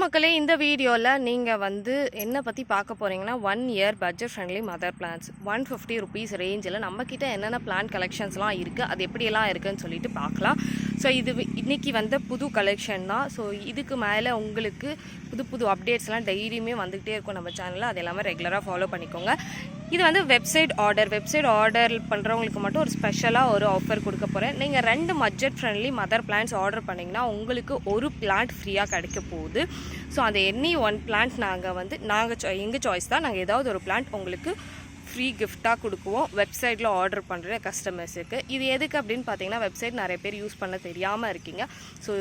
மக்களே இந்த வீடியோவில் நீங்கள் வந்து என்ன பற்றி பார்க்க போகிறீங்கன்னா one year budget friendly mother plants one fifty rupees ரேஞ்சில் நம்மக்கிட்ட என்னென்ன பிளான் கலெக்ஷன்ஸ்லாம் இருக்குது அது எப்படியெல்லாம் இருக்குன்னு சொல்லிட்டு பார்க்கலாம். ஸோ இது இன்றைக்கி வந்த புது கலெக்ஷன் தான். ஸோ இதுக்கு மேலே உங்களுக்கு புது புது அப்டேட்ஸ்லாம் டெய்லியுமே வந்துகிட்டே இருக்கும் நம்ம சேனலில் அது எல்லாமே ரெகுலராக ஃபாலோ பண்ணிக்கோங்க. இது வந்து வெப்சைட் ஆர்டர் வெப்சைட் ஆர்டர் பண்ணுறவங்களுக்கு மட்டும் ஒரு ஸ்பெஷலாக ஒரு ஆஃபர் கொடுக்க போகிறேன் நீங்கள் ரெண்டு budget friendly mother plants order பண்ணிங்கன்னா உங்களுக்கு ஒரு பிளான்ட் ஃப்ரீயாக கிடைக்க போகுது. ஸோ அந்த எனி ஒன் பிளான்ட் நாங்கள் வந்து நாங்கள் எங்கள் சாய்ஸ் தான். நாங்கள் ஏதாவது ஒரு பிளான்ட் உங்களுக்கு ஃப்ரீ கிஃப்டாக கொடுக்குவோம். வெப்சைட்டில் ஆர்டர் பண்ணுற கஸ்டமர்ஸுக்கு இது எதுக்கு அப்படின்னு பார்த்தீங்கன்னா வெப்சைட் நிறைய பேர் யூஸ் பண்ண தெரியாமல் இருக்கீங்க. ஸோ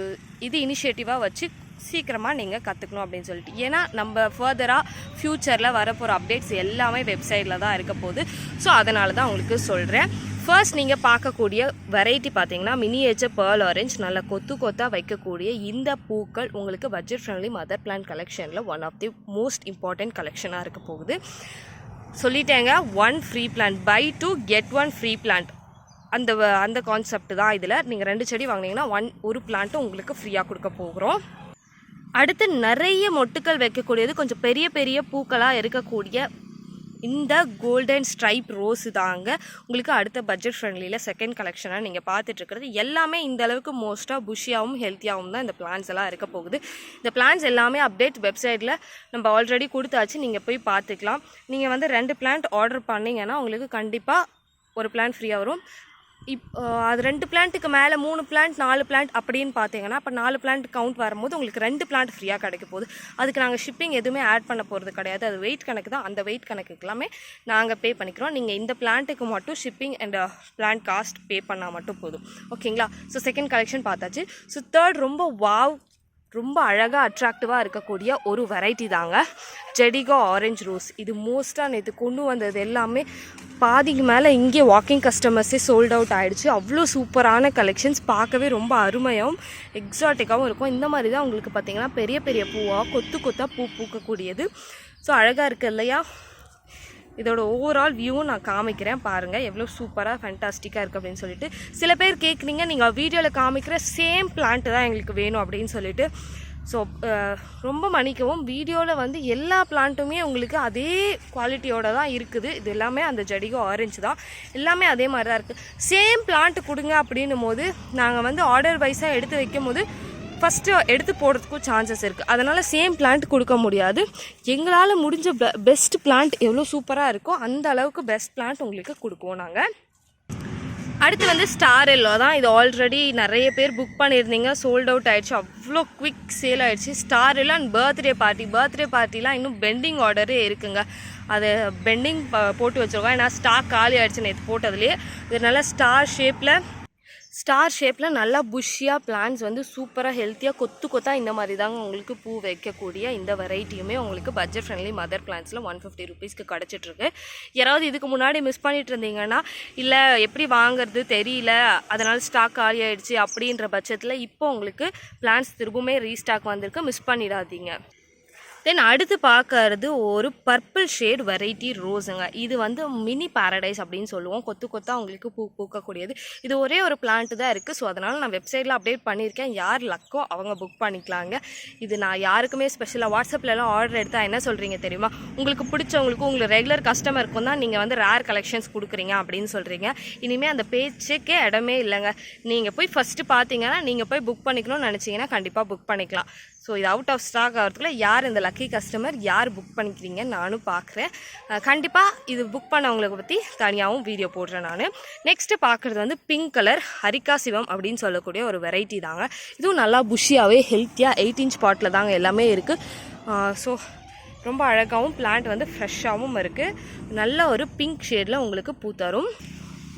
இது இனிஷியேட்டிவாக வச்சு சீக்கிரமாக நீங்கள் கற்றுக்கணும் அப்படின்னு சொல்லிட்டு. ஏன்னா நம்ம ஃபர்தராக ஃப்யூச்சரில் வரப்போகிற அப்டேட்ஸ் எல்லாமே வெப்சைட்டில் தான் இருக்க போகுது. ஸோ அதனால தான் உங்களுக்கு சொல்கிறேன் ஃபர்ஸ்ட் நீங்கள் பார்க்கக்கூடிய வெரைட்டி பார்த்தீங்கன்னா மினியேச்சர் பேர்ல் ஆரஞ்ச் நல்ல கொத்து கொத்தாக வைக்கக்கூடிய இந்த பூக்கள் உங்களுக்கு பட்ஜெட் ஃப்ரெண்ட்லி மதர் பிளான் கலெக்ஷனில் one of the most important கலெக்ஷனாக இருக்க போகுது. சொல்லிட்டேங்க one free plant buy two get one free plant அந்த வ- அந்த கான்செப்ட் தான் இதில். நீங்கள் ரெண்டு செடி வாங்கினீங்கன்னா ஒன் ஒரு பிளான்ட்டும் உங்களுக்கு ஃப்ரீயாக கொடுக்க போகிறோம். அடுத்து நிறைய மொட்டுக்கள் வைக்கக்கூடியது கொஞ்சம் பெரிய பெரிய பூக்களாக இருக்கக்கூடிய இந்த கோல்டன் ஸ்ட்ரைப் ரோஸு தாங்க உங்களுக்கு அடுத்த பட்ஜெட் ஃப்ரெண்ட்லியில் செகண்ட் கலெக்ஷனாக நீங்கள் பார்த்துட்ருக்கிறது எல்லாமே இந்த அளவுக்கு மோஸ்ட்டாக புஷியாகவும் ஹெல்த்தியாகவும் தான் இந்த பிளான்ஸ் எல்லாம் இருக்க போகுது. இந்த பிளான்ஸ் எல்லாமே அப்டேட் வெப்சைட்டில் நம்ம ஆல்ரெடி கொடுத்தாச்சு. நீங்கள் போய் பார்த்துக்கலாம். நீங்கள் வந்து ரெண்டு பிளான்ட் ஆர்டர் பண்ணிங்கன்னா உங்களுக்கு கண்டிப்பாக ஒரு பிளான் ஃப்ரீயாக வரும். இப் அது ரெண்டு பிளான்ட்டுக்கு மேலே மூணு பிளான்ட் நாலு பிளான்ட் அப்படின்னு பார்த்தீங்கன்னா அப்போ நாலு பிளான்ட் கவுண்ட் வரும்போது உங்களுக்கு ரெண்டு பிளான்ட் ஃப்ரீயாக கிடைக்க போகுது. அதுக்கு நாங்கள் ஷிப்பிங் எதுவுமே ஆட் பண்ண போகிறது கிடையாது. அது வெயிட் கணக்கு தான். அந்த வெயிட் கணக்குக்கு எல்லாமே நாங்கள் பே பண்ணிக்கிறோம். நீங்கள் இந்த பிளான்ட்டுக்கு மட்டும் shipping and plant cost pay பண்ணால் மட்டும் போதும். ஓகேங்களா ஸோ செகண்ட் கலெக்ஷன் பார்த்தாச்சு. ஸோ தேர்ட் ரொம்ப வாவ் ரொம்ப அழகாக அட்ராக்டிவாக இருக்கக்கூடிய ஒரு வெரைட்டி தாங்க. ஜெடிகோ ஆரஞ்சு ரோஸ் இது மோஸ்ட்டாக நேற்று கொண்டு வந்தது எல்லாமே பாதிக்கு மேலே இங்கே வாக்கிங் கஸ்டமர்ஸே சோல்ட் அவுட் ஆகிடுச்சு அவ்வளோ சூப்பரான கலெக்ஷன்ஸ் பார்க்கவே ரொம்ப அருமையாகவும் எக்ஸாட்டிக்காகவும் இருக்கும். இந்த மாதிரி தான் உங்களுக்கு பார்த்தீங்கன்னா பெரிய பெரிய பூவாக கொத்து கொத்தாக பூ பூக்கக்கூடியது. ஸோ அழகாக இருக்குது இல்லையா? இதோட ஓவரால் வியூவும் நான் காமிக்கிறேன். பாருங்கள் எவ்வளோ சூப்பராக ஃபேண்டாஸ்டிக்காக இருக்குது அப்படின்னு சொல்லிட்டு. சில பேர் கேட்குறீங்க நீங்கள் வீடியோவில் காமிக்கிற சேம் பிளான்ட் தான் எங்களுக்கு வேணும் அப்படின்னு சொல்லிட்டு. ஸோ uh, ரொம்ப மன்னிக்கவும். வீடியோவில் வந்து எல்லா பிளான்ட்டுமே உங்களுக்கு அதே குவாலிட்டியோட தான் இருக்குது. இது எல்லாமே அந்த ஜடிகோ ஆரஞ்சு தான். எல்லாமே அதே மாதிரி தான் இருக்குது சேம் பிளான்ட் கொடுங்க அப்படின்னும் போது நாங்கள் வந்து ஆர்டர் வைஸாக எடுத்து வைக்கும் போது ஃபஸ்ட்டு எடுத்து போடுறதுக்கும் சான்சஸ் இருக்குது அதனால் சேம் பிளான்ட் கொடுக்க முடியாது. எங்களால் முடிஞ்ச பெஸ்ட் பிளான்ட் எவ்வளோ சூப்பராக இருக்கோ அந்த அளவுக்கு பெஸ்ட் பிளான்ட் உங்களுக்கு கொடுக்குவோம் நாங்கள் அடுத்து வந்து ஸ்டார் எல்லோ தான் இது ஆல்ரெடி நிறைய பேர் புக் பண்ணியிருந்தீங்க. சோல்ட் அவுட் ஆயிடுச்சு. அவ்வளோ குவிக் சேல் ஆயிடுச்சு. Star yellow and birthday party birthday பார்ட்டிலாம் இன்னும் பெண்டிங் ஆர்டரே இருக்குங்க. அது பெண்டிங் போட்டு வச்சுருக்கோம். ஏன்னா ஸ்டாக் காலி ஆயிடுச்சு நேற்று போட்டதுலேயே. இது நல்லா ஸ்டார் ஷேப்பில் ஸ்டார் ஷேப்பில் நல்லா புஷ்ஷியாக பிளான்ஸ் வந்து சூப்பராக ஹெல்த்தியாக கொத்து கொத்தாக இந்த மாதிரி தாங்க உங்களுக்கு பூ வைக்கக்கூடிய இந்த வெரைட்டியுமே உங்களுக்கு பட்ஜெட் ஃப்ரெண்ட்லி மதர் பிளான்ஸில் ஒன் ஃபிஃப்டி ருபீஸ்க்கு கிடச்சிட்ருக்கு யாராவது இதுக்கு முன்னாடி மிஸ் பண்ணிட்டு இருந்தீங்கன்னா இல்லை எப்படி வாங்குறது தெரியல அதனால் ஸ்டாக் காலி ஆகிடுச்சு அப்படின்ற பட்சத்தில் இப்போ உங்களுக்கு பிளான்ஸ் திரும்பவுமே ரீஸ்டாக் வந்திருக்கு. மிஸ் பண்ணிடாதீங்க. தென் அடுத்து பார்க்கறது ஒரு பர்பிள் ஷேட் வெரைட்டி ரோஸுங்க இது வந்து மினி பாரடைஸ் அப்படின்னு சொல்லுவோம். கொத்து கொத்தா உங்களுக்கு பூ பூக்கக்கூடியது. இது ஒரே ஒரு பிளான்ட் தான் இருக்குது ஸோ அதனால் நான் வெப்சைட்டில் அப்டேட் பண்ணியிருக்கேன். யார் லக்கோ அவங்க புக் பண்ணிக்கலாங்க. இது நான் யாருக்குமே ஸ்பெஷலாக வாட்ஸ்அப்லலாம் ஆர்டர் எடுத்தால் என்ன சொல்கிறீங்க தெரியுமா? உங்களுக்கு பிடிச்சவங்களுக்கும் உங்களுக்கு ரெகுலர் கஸ்டமருக்கும் தான் நீங்கள் வந்து ரேர் கலெக்ஷன்ஸ் கொடுக்குறீங்க அப்படின்னு சொல்கிறீங்க இனிமேல் அந்த பேச்சுக்கே இடமே இல்லைங்க. நீங்கள் போய் ஃபஸ்ட்டு பார்த்தீங்கன்னா நீங்கள் போய் புக் பண்ணிக்கணும்னு நினச்சிங்கன்னா கண்டிப்பாக புக் பண்ணிக்கலாம். ஸோ இது அவுட் ஆஃப் ஸ்டாக் ஆகிறதுக்குள்ள யார் இந்த லக்கி கஸ்டமர் யார் புக் பண்ணிக்கிறீங்கன்னு நானும் பார்க்குறேன். கண்டிப்பாக இது புக் பண்ணவங்களை பற்றி தனியாகவும் வீடியோ போடுறேன் நான். நெக்ஸ்ட்டு பார்க்குறது வந்து பிங்க் கலர் ஹரிகா சிவம் அப்படின்னு சொல்லக்கூடிய ஒரு வெரைட்டி தாங்க. இதுவும் நல்லா புஷியாகவே ஹெல்த்தியாக எயிட் இன்ச் பாட்டில் தாங்க எல்லாமே இருக்குது ஸோ ரொம்ப அழகாகவும் பிளான்ட் வந்து ஃப்ரெஷ்ஷாகவும் இருக்குது நல்ல ஒரு பிங்க் ஷேடில் உங்களுக்கு பூ தரும்.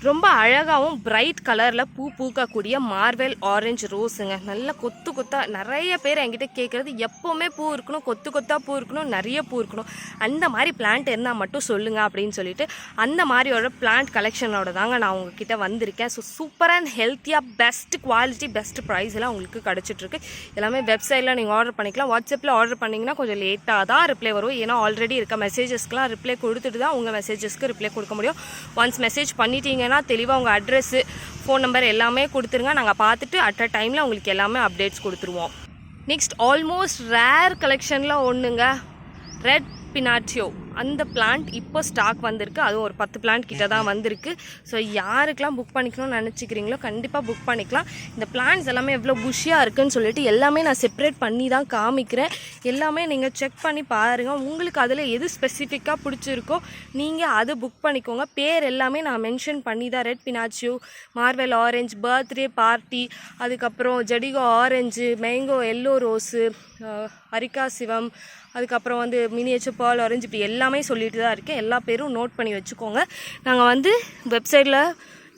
ரொம்ப அழகாகவும் பிரைட் கலரில் பூ பூக்கக்கூடிய மார்வெல் ஆரஞ்சு ரோஸுங்க நல்ல கொத்து கொத்தாக நிறைய பேர் என்கிட்ட கேட்குறது எப்போவுமே பூ இருக்கணும் கொத்து கொத்தாக பூ இருக்கணும் நிறைய பூ இருக்கணும். அந்த மாதிரி பிளான்ட் இருந்தால் மட்டும் சொல்லுங்கள் அப்படின்னு சொல்லிட்டு அந்த மாதிரியோட பிளான்ட் கலெக்ஷனோட தாங்க நான் உங்ககிட்ட வந்திருக்கேன். ஸோ சூப்பர் அண்ட் ஹெல்த்தியாக பெஸ்ட் குவாலிட்டி பெஸ்ட் ப்ரைஸ் எல்லாம் உங்களுக்கு கிடச்சிட்ருக்கு. எல்லாமே வெப்சைட்டில் நீங்கள் ஆர்டர் பண்ணிக்கலாம். வாட்ஸ்அப்பில் ஆர்டர் பண்ணிங்கன்னா கொஞ்சம் லேட்டாக தான் ரிப்ளை வரும். ஏன்னா ஆல்ரெடி இருக்க மெசேஜஸ்க்குலாம் ரிப்ளை கொடுத்துட்டு தான் உங்கள் மெசேஜஸ்க்கு ரிப்ளை கொடுக்க முடியும். ஒன்ஸ் மெசேஜ் பண்ணிட்டீங்கன்னா தெளிவாக உங்கள் அட்ரெஸ்ஸு ஃபோன் நம்பர் எல்லாமே கொடுத்துருங்க. நாங்கள் பார்த்துட்டு அட் அ டைமில் உங்களுக்கு எல்லாமே அப்டேட்ஸ் கொடுத்துருவோம். நெக்ஸ்ட் ஆல்மோஸ்ட் ரேர் கலெக்ஷனில் ஒன்றுங்க ரெட் பினாட்டியோ அந்த பிளான்ட் இப்போ ஸ்டாக் வந்திருக்கு. அதுவும் ஒரு பத்து பிளான்ட் கிட்ட தான் வந்திருக்கு. ஸோ யாருக்கெல்லாம் புக் பண்ணிக்கணும்னு நினச்சிக்கிறீங்களோ கண்டிப்பாக புக் பண்ணிக்கலாம். இந்த பிளான்ஸ் எல்லாமே எவ்வளோ புஷியாக இருக்குன்னு சொல்லிட்டு எல்லாமே நான் செப்பரேட் பண்ணி தான் காமிக்கிறேன். எல்லாமே நீங்கள் செக் பண்ணி பாருங்கள் உங்களுக்கு அதில் எது ஸ்பெசிஃபிக்காக பிடிச்சிருக்கோ நீங்கள் அதை புக் பண்ணிக்கோங்க. பேர் எல்லாமே நான் மென்ஷன் பண்ணி தான் red Pinocchio Marvel orange birthday party அதுக்கப்புறம் ஜடிகோ ஆரஞ்சு மேங்கோ எல்லோ ரோஸு அரிக்கா சிவம் அதுக்கப்புறம் வந்து மினியேச்சர் பால் ஆரஞ்சு இப்படி எல்லாமே சொல்லிட்டு தான் இருக்கேன். எல்லா பேரும் நோட் பண்ணி வச்சுக்கோங்க. நாங்கள் வந்து வெப்சைட்டில்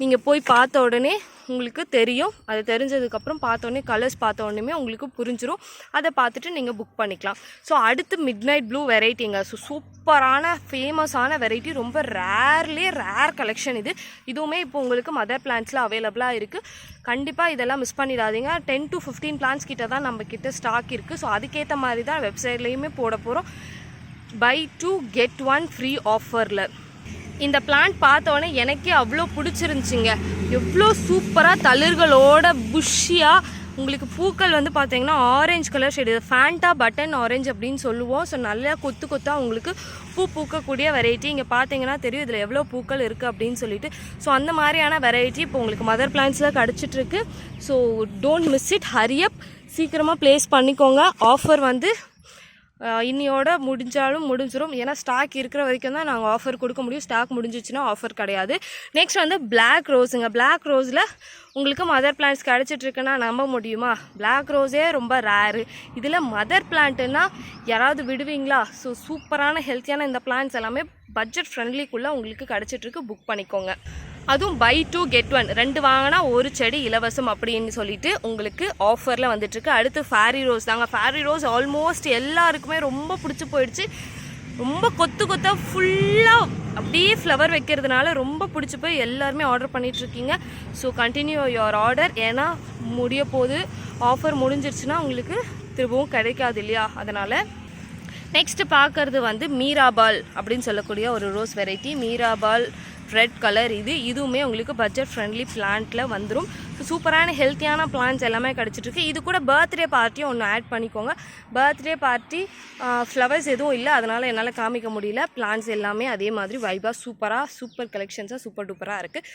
நீங்கள் போய் பார்த்த உடனே உங்களுக்கு தெரியும். அது தெரிஞ்சதுக்கப்புறம் பார்த்த உடனே கலர்ஸ் பார்த்த உடனே உங்களுக்கு புரிஞ்சிடும் அதை பார்த்துட்டு நீங்கள் புக் பண்ணிக்கலாம். ஸோ அடுத்து மிட் நைட் ப்ளூ வெரைட்டிங்க ஸோ சூப்பரான ஃபேமஸான வெரைட்டி ரொம்ப ரேர்லே ரேர் கலெக்ஷன் இது. இதுவுமே இப்போ உங்களுக்கு மதர் பிளான்ஸில் அவைலபிளாக இருக்குது கண்டிப்பாக இதெல்லாம் மிஸ் பண்ணிடாதீங்க. டென் டு ஃபிஃப்டீன் பிளான்ஸ் கிட்ட தான் நம்ம கிட்ட ஸ்டாக் இருக்குது ஸோ அதுக்கேற்ற மாதிரி தான் வெப்சைட்லேயுமே போட போகிறோம் buy two get one free ஆஃபரில் இந்த பிளான்ட் பார்த்தோன்னே எனக்கே அவ்வளோ பிடிச்சிருந்துச்சிங்க. எவ்வளோ சூப்பராக தளிர்களோட புஷ்ஷியாக உங்களுக்கு பூக்கள் வந்து பார்த்தீங்கன்னா orange colour shade Fanta button orange அப்படின்னு சொல்லுவோம். ஸோ நல்லா கொத்து கொத்தாக உங்களுக்கு பூ பூக்கக்கூடிய வெரைட்டி இங்கே பார்த்தீங்கன்னா தெரியும் இதில் எவ்வளோ பூக்கள் இருக்குது அப்படின்னு சொல்லிட்டு. ஸோ அந்த மாதிரியான வெரைட்டி இப்போ உங்களுக்கு மதர் பிளான்ஸில் கிடச்சிட்ருக்கு so don't miss it hurry up சீக்கிரமாக ப்ளேஸ் பண்ணிக்கோங்க. ஆஃபர் வந்து இன்னியோட முடிஞ்சாலும் முடிஞ்சிடும் ஏன்னா ஸ்டாக் இருக்கிற வரைக்கும் தான் நாங்கள் ஆஃபர் கொடுக்க முடியும். ஸ்டாக் முடிஞ்சிச்சுன்னா ஆஃபர் கிடையாது. நெக்ஸ்ட் வந்து பிளாக் ரோஸுங்க பிளாக் ரோஸில் உங்களுக்கு மதர் பிளான்ட்ஸ் கிடச்சிட்ருக்குன்னா நம்ப முடியுமா? பிளாக் ரோஸே ரொம்ப ரேரு இதில் மதர் பிளான்ட்டுன்னா யாராவது விடுவீங்களா? ஸோ சூப்பரான ஹெல்த்தியான இந்த பிளான்ட்ஸ் எல்லாமே பட்ஜெட் ஃப்ரெண்ட்லிக்குள்ளே உங்களுக்கு கிடச்சிட்ருக்கு புக் பண்ணிக்கோங்க. அதுவும் பை டூ கெட் ஒன் ரெண்டு வாங்கினா ஒரு செடி இலவசம் அப்படின்னு சொல்லிட்டு உங்களுக்கு ஆஃபரில் வந்துட்டுருக்கு. அடுத்து ஃபேரி ரோஸ் தாங்க. ஃபேரி ரோஸ் ஆல்மோஸ்ட் எல்லாருக்குமே ரொம்ப பிடிச்சி போயிடுச்சு. ரொம்ப கொத்து கொத்தாக ஃபுல்லாக அப்படியே ஃப்ளவர் வைக்கிறதுனால ரொம்ப பிடிச்சி போய் எல்லாருமே ஆர்டர் பண்ணிகிட்ருக்கீங்க ஸோ கண்டினியூ யுவர் ஆர்டர் ஏன்னா முடிய போது ஆஃபர் முடிஞ்சிருச்சுன்னா உங்களுக்கு திரும்பவும் கிடைக்காது இல்லையா? அதனால் நெக்ஸ்ட்டு பார்க்குறது வந்து மீராபால் அப்படின்னு சொல்லக்கூடிய ஒரு ரோஸ் வெரைட்டி மீராபால் ரெட் கலர் இது. இதுவுமே உங்களுக்கு பட்ஜெட் ஃப்ரெண்ட்லி பிளான்ட்டில் வந்துடும் சூப்பரான ஹெல்த்தியான பிளான்ஸ் எல்லாமே கிடச்சிட்ருக்கு இது கூட பர்த்டே பார்ட்டியும் ஒன்று ஆட் பண்ணிக்கோங்க. பர்த்டே பார்ட்டி ஃப்ளவர்ஸ் எதுவும் இல்லை. அதனால் என்னால் காமிக்க முடியல. பிளான்ஸ் எல்லாமே அதே மாதிரி வைபாக சூப்பராக சூப்பர் கலெக்ஷன்ஸாக சூப்பர் டூப்பராக இருக்குது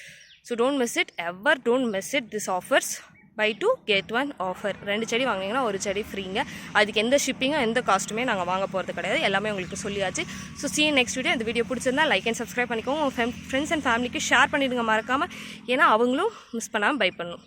so don't miss it ever don't miss it this offers buy two get one offer ரெண்டு செடி வாங்கினீங்கன்னா ஒரு செடி ஃப்ரீங்க அதுக்கு எந்த ஷிப்பிங்கும் எந்த காஸ்ட்டுமே நாங்கள் வாங்க போகிறது கிடையாது. எல்லாமே உங்களுக்கு சொல்லியாச்சு. ஸோ சீ நெக்ஸ்ட் வீடியோ இந்த வீடியோ பிடிச்சிருந்தா லைக் அண்ட் சப்ஸ்கிரைப் பண்ணிக்கோங்க. உங்கள் ஃப்ரெண்ட்ஸ் அண்ட் ஃபேமிலிக்கு ஷேர் பண்ணிடுங்க மறக்காமல் ஏன்னா அவங்களும் மிஸ் பண்ணாமல் பை பண்ணும்